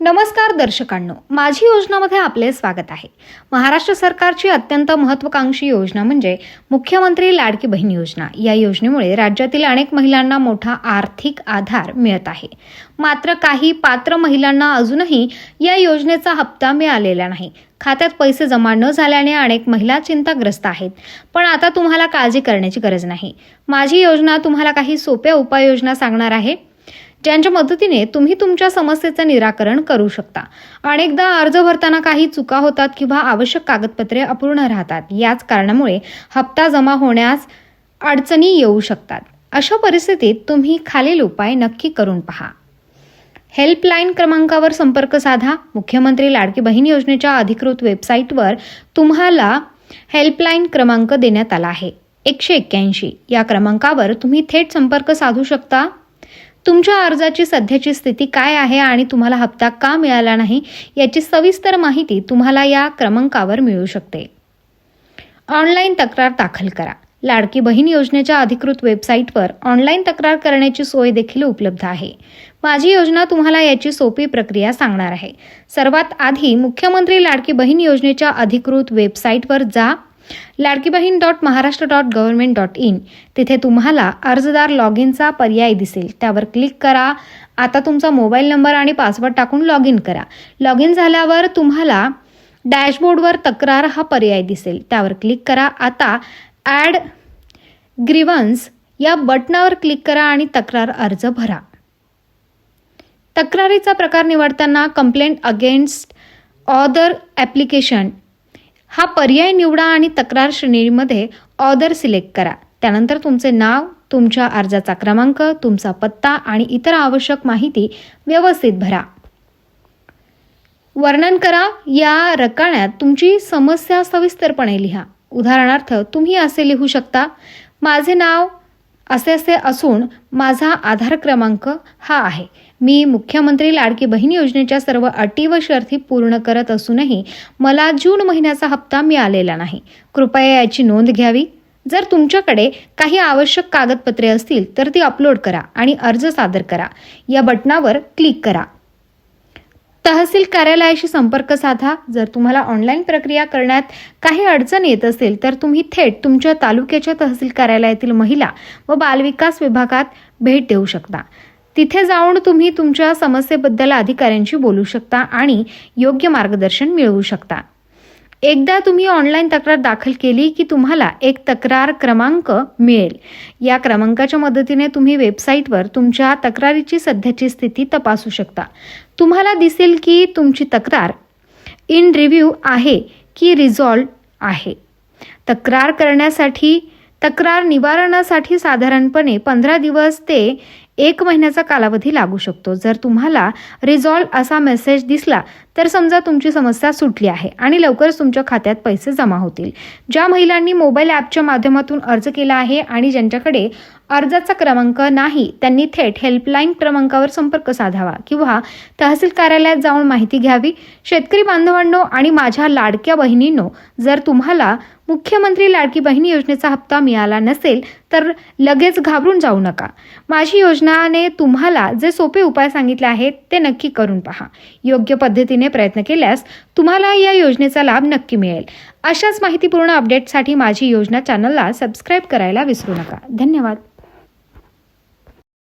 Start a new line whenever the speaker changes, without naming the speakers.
नमस्कार दर्शकांनो माझी योजनामध्ये आपले स्वागत आहे. महाराष्ट्र सरकारची अत्यंत महत्वाकांक्षी योजना म्हणजे मुख्यमंत्री लाडकी बहीण योजना. या योजनेमुळे राज्यातील अनेक महिलांना मोठा आर्थिक आधार मिळत आहे. मात्र काही पात्र महिलांना अजूनही या योजनेचा हप्ता मिळालेला नाही. खात्यात पैसे जमा न झाल्याने अनेक महिला चिंताग्रस्त आहेत. पण आता तुम्हाला काळजी करण्याची गरज नाही. माझी योजना तुम्हाला काही सोप्या उपाययोजना सांगणार आहे? ज्यांच्या मदतीने तुम्ही तुमच्या समस्येचं निराकरण करू शकता. अनेकदा अर्ज भरताना काही चुका होतात किंवा आवश्यक कागदपत्रे अपूर्ण राहतात. याच कारणामुळे हप्ता जमा होण्यास अडचणी येऊ शकतात. अशा परिस्थितीत तुम्ही खालील उपाय नक्की करून पहा. हेल्पलाईन क्रमांकावर संपर्क साधा. मुख्यमंत्री लाडकी बहीण योजनेच्या अधिकृत वेबसाईटवर तुम्हाला हेल्पलाईन क्रमांक देण्यात आला आहे. एकशे एक्क्याऐंशी. या क्रमांकावर तुम्ही थेट संपर्क साधू शकता. तुमच्या अर्जाची सध्याची स्थिती काय आहे आणि तुम्हाला हप्ता का मिळाला नाही याची सविस्तर माहिती तुम्हाला या क्रमांकावर मिळू शकते. ऑनलाईन तक्रार दाखल करा. लाडकी बहीण योजनेच्या अधिकृत वेबसाईटवर ऑनलाईन तक्रार करण्याची सोय देखील उपलब्ध आहे. माझी योजना तुम्हाला याची सोपी प्रक्रिया सांगणार आहे. सर्वात आधी मुख्यमंत्री लाडकी बहीण योजनेच्या अधिकृत वेबसाईटवर जा Ladki Bahin dot Maharashtra dot government dot in. तिथे तुम्हाला अर्जदार लॉग इनचा पर्याय दिसेल. त्यावर क्लिक करा. आता तुमचा मोबाईल नंबर आणि पासवर्ड टाकून लॉग इन करा. लॉग इन झाल्यावर तुम्हाला डॅशबोर्डवर तक्रार हा पर्याय दिसेल. त्यावर क्लिक करा. आता ॲड ग्रीवन्स या बटनावर क्लिक करा आणि तक्रार अर्ज भरा. तक्रारीचा प्रकार निवडताना कंप्लेंट अगेन्स्ट ऑदर ॲप्लिकेशन हा पर्याय निवडा आणि तक्रार श्रेणीमध्ये ऑर्डर सिलेक्ट करा. त्यानंतर तुमचे नाव तुमच्या अर्जाचा क्रमांक तुमचा पत्ता आणि इतर आवश्यक माहिती व्यवस्थित भरा. वर्णन करा या रकाण्यात तुमची समस्या सविस्तरपणे लिहा. उदाहरणार्थ तुम्ही असे लिहू शकता माझे नाव असे असे असून माझा आधार क्रमांक हा आहे. मी मुख्यमंत्री लाडकी बहीण योजनेच्या सर्व अटी व शर्ती पूर्ण करत असूनही मला जून महिन्याचा हप्ता मिळालेला नाही. कृपया याची नोंद घ्यावी. जर तुमच्याकडे काही आवश्यक कागदपत्रे असतील तर ती अपलोड करा आणि अर्ज सादर करा. या बटनावर क्लिक करा. तहसील कार्यालयाशी संपर्क साधा. जर तुम्हाला ऑनलाईन प्रक्रिया करण्यात काही अडचण येत असेल तर तुम्ही थेट तुमच्या तालुक्याच्या तहसील कार्यालयातील महिला व बालविकास विभागात भेट देऊ शकता. तिथे जाऊन तुम्ही तुमच्या समस्येबद्दल अधिकाऱ्यांशी बोलू शकता आणि योग्य मार्गदर्शन मिळवू शकता. एकदा तुम्ही ऑनलाईन तक्रार दाखल केली की तुम्हाला एक तक्रार क्रमांक मिळेल. या क्रमांकाच्या मदतीने तुम्ही वेबसाईटवर तुमच्या तक्रारीची सध्याची स्थिती तपासू शकता. तुम्हाला दिसेल की तुमची तक्रार इन रिव्ह्यू आहे की रिझॉल्व आहे. तक्रार करण्यासाठी तक्रार निवारणासाठी साधारणपणे पंधरा दिवस ते एक महिन्याचा कालावधी लागू शकतो. जर तुम्हाला रिझॉल्व असा मेसेज दिसला तर समजा तुमची समस्या सुटली आहे आणि लवकरच तुमच्या खात्यात पैसे जमा होतील. ज्या महिलांनी मोबाईल ॲपच्या माध्यमातून अर्ज केला आहे आणि ज्यांच्याकडे अर्जाचा क्रमांक नाही त्यांनी थेट हेल्पलाईन क्रमांकावर संपर्क साधावा किंवा तहसील कार्यालयात जाऊन माहिती घ्यावी. शेतकरी बांधवांनो आणि माझ्या लाडक्या बहिणींनो जर तुम्हाला मुख्यमंत्री लाडकी बहिणी योजनेचा हप्ता मिळाला नसेल तर लगेच घाबरून जाऊ नका. माझी योजनाने तुम्हाला जे सोपे उपाय सांगितले आहेत ते नक्की करून पहा. योग्य पद्धतीने पद्धतीने प्रयत्न केल्यास तुम्हाला या योजनेचा लाभ नक्की मिळेल. अशाच माहितीपूर्ण अपडेटसाठी माझी योजना चॅनलला सबस्क्राईब करायला विसरू नका. धन्यवाद.